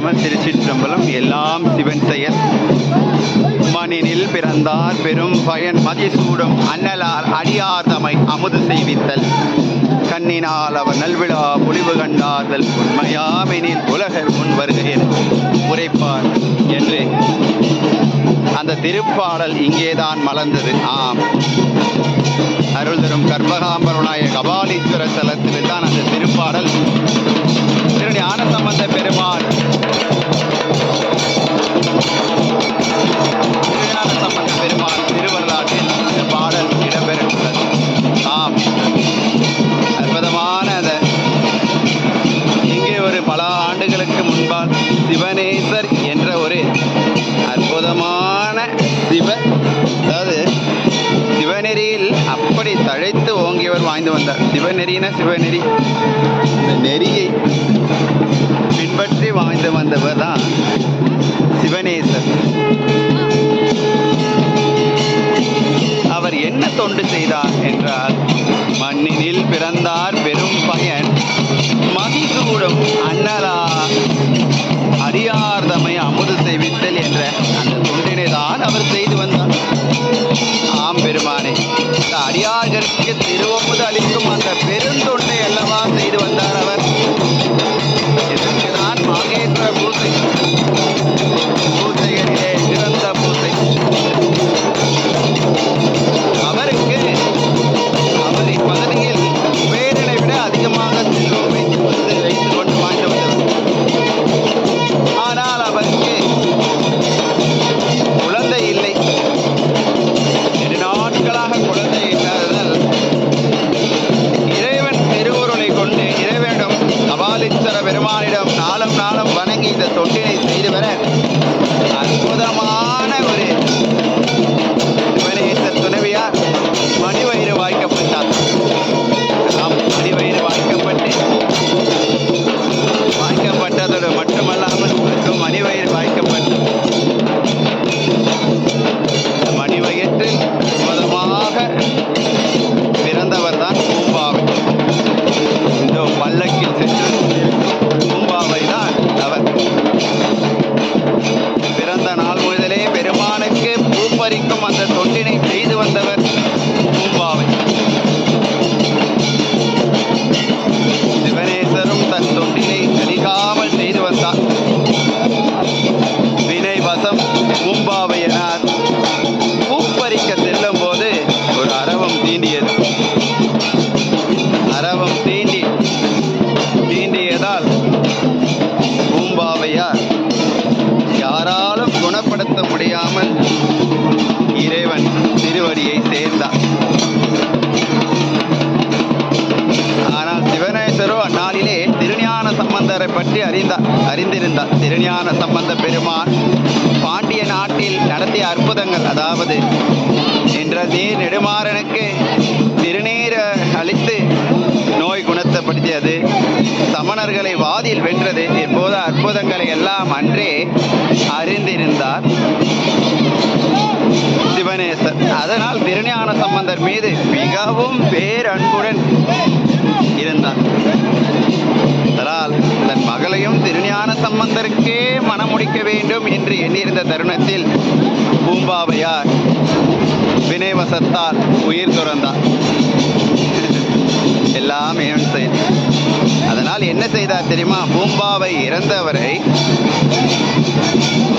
நம திருச்சிற்றம்பலம் எல்லாம் சிவன் செயல். மணினில் பிறந்தார் பெரும் பயன் மதிசூடும் அன்னலார் அடியார் தமை அமுது செய்வித்தல். கண்ணினால் அவர் நல்விழா முடிவு கண்டாதல் உண்மையாமெனில் உலகர் முன் வருகிறேன் உரைப்பார் என்று. அந்த திருப்பாடல் இங்கேதான் மலர்ந்தது. ஆம். அருள் தரும் கர்மகாம்பருனாய கபாலீஸ்வர தலத்தில் தான் அந்த திருப்பாடல். திரு ஞான சம்பந்த பெருமாள். திருஞான சம்பந்த பெருமாள் திருவரலாற்றில் அந்த பாடல் இடம்பெற்றுள்ளது ஆம் அற்புதமான அந்த இங்கே ஒரு பல ஆண்டுகளுக்கு முன்பால் சிவனேசர் என்ற ஒரு அற்புதமான சிவ அதாவது சிவநெறியில் அப்படி தழைத்து ஓங்கியவர் வாய்ந்து வந்தார். சிவநெறின சிவநெறி. இந்த நெறியை சேர்ந்தவர் தான் சிவனேசர். அவர் என்ன தொண்டு செய்தார் என்றால் மண்ணினில் பிறந்தார் தீண்டியது அரவம் தீண்டி தீண்டியதால் பூம்பாவையார் யாராலும் குணப்படுத்த முடியாமல் இறைவன் திருவடியை சேர்ந்தார். ஆனால் சிவநேசரோ அந்நாளிலே திருஞான சம்பந்தரை பற்றி அறிந்தார் அறிந்திருந்தார். திருஞான சம்பந்த பெருமான் பாண்டிய நாட்டில் நடத்திய அற்புதங்கள் அதாவது நின்ற நீர் குணத்தைப்படுத்தியது சமணர்களை வாதில் வென்றது. இப்போது அற்புதங்களை எல்லாம் அன்றே அறிந்திருந்தார். சிவனேசர். அதனால் திருஞான சம்பந்தர் மீது மிகவும் பேரன்புடன் இருந்தார். அதனால் தன் மகளையும் திருஞான சம்பந்தருக்கே மணமுடிக்க வேண்டும் என்று எண்ணியிருந்த தருணத்தில் பூம்பாவையார் வினைவசத்தால் உயிர் துறந்தார். எல்லாம் ஏன் செயல் என்ன செய்தார் தெரியுமா? பூம்பாவை இறந்தவரை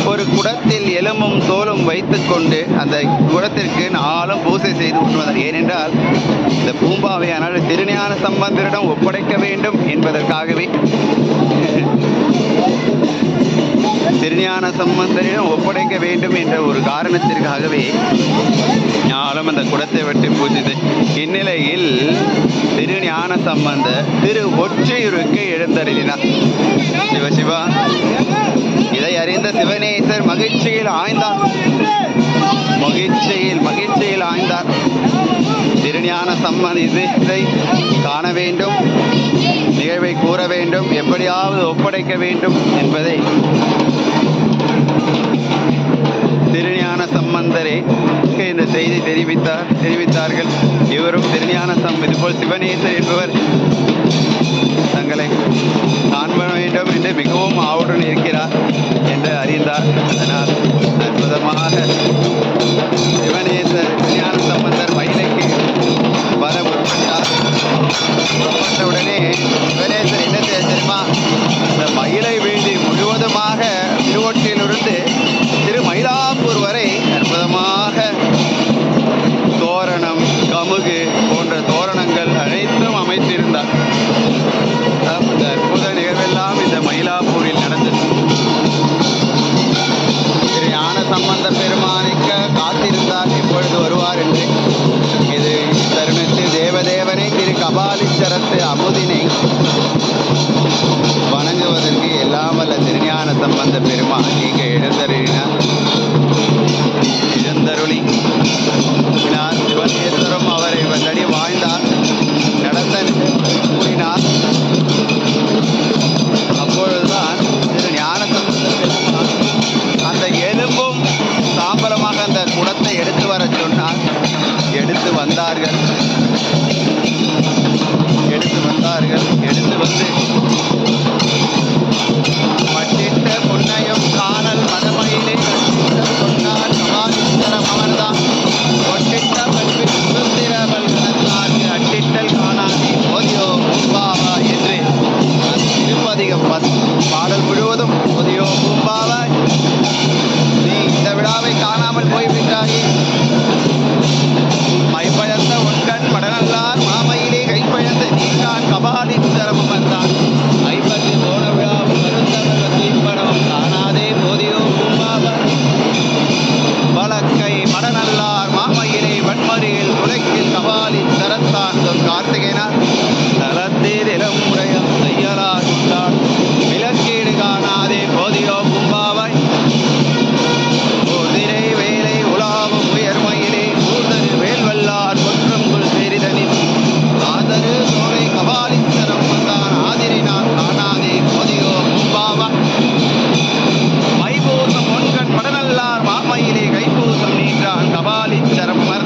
ஒரு குடத்தில் எலும்பும் தோலும் வைத்துக்கொண்டு அந்த குடத்திற்கு நாளும் பூசை செய்து உண்ணுவதால் ஏனென்றால் இந்த பூம்பாவை ஆனால் திருஞான சம்பந்தரிடம் ஒப்படைக்க வேண்டும் என்பதற்காகவே திருஞான சம்பந்தரிடம் ஒப்படைக்க வேண்டும் என்ற ஒரு காரணத்திற்காகவே ஞானம் அந்த குடத்தை விட்டு பூஜித்து இந்நிலையில் திருஞான சம்பந்த திரு ஒற்றையூருக்கு எழுந்தருளினார். சிவசிவா இதை அறிந்த சிவனேசர் மகிழ்ச்சியில் ஆய்ந்தார் மகிழ்ச்சியில் மகிழ்ச்சியில் ஆய்ந்தார் திருஞான சம்மன் இதை காண வேண்டும் நிகழ்வை கூற வேண்டும் எப்படியாவது ஒப்படைக்க வேண்டும் என்பதை திருஞான சம்பந்தரே இந்த செய்தி தெரிவித்தார் தெரிவித்தார்கள். இவரும் திருஞான சம் இதுபோல் சிவநேசர் என்பவர் தங்களை காண்ப வேண்டும் என்று மிக నీకేడదరినా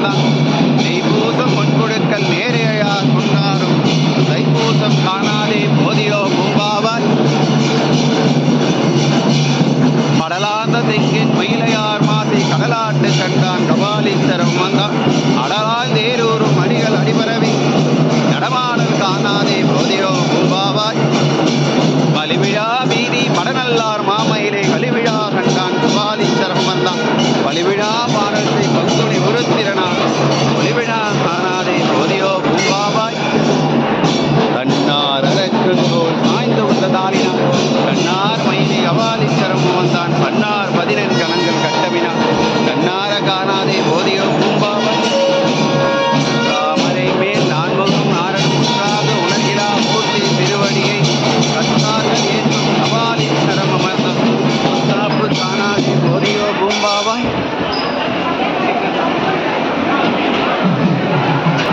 lang.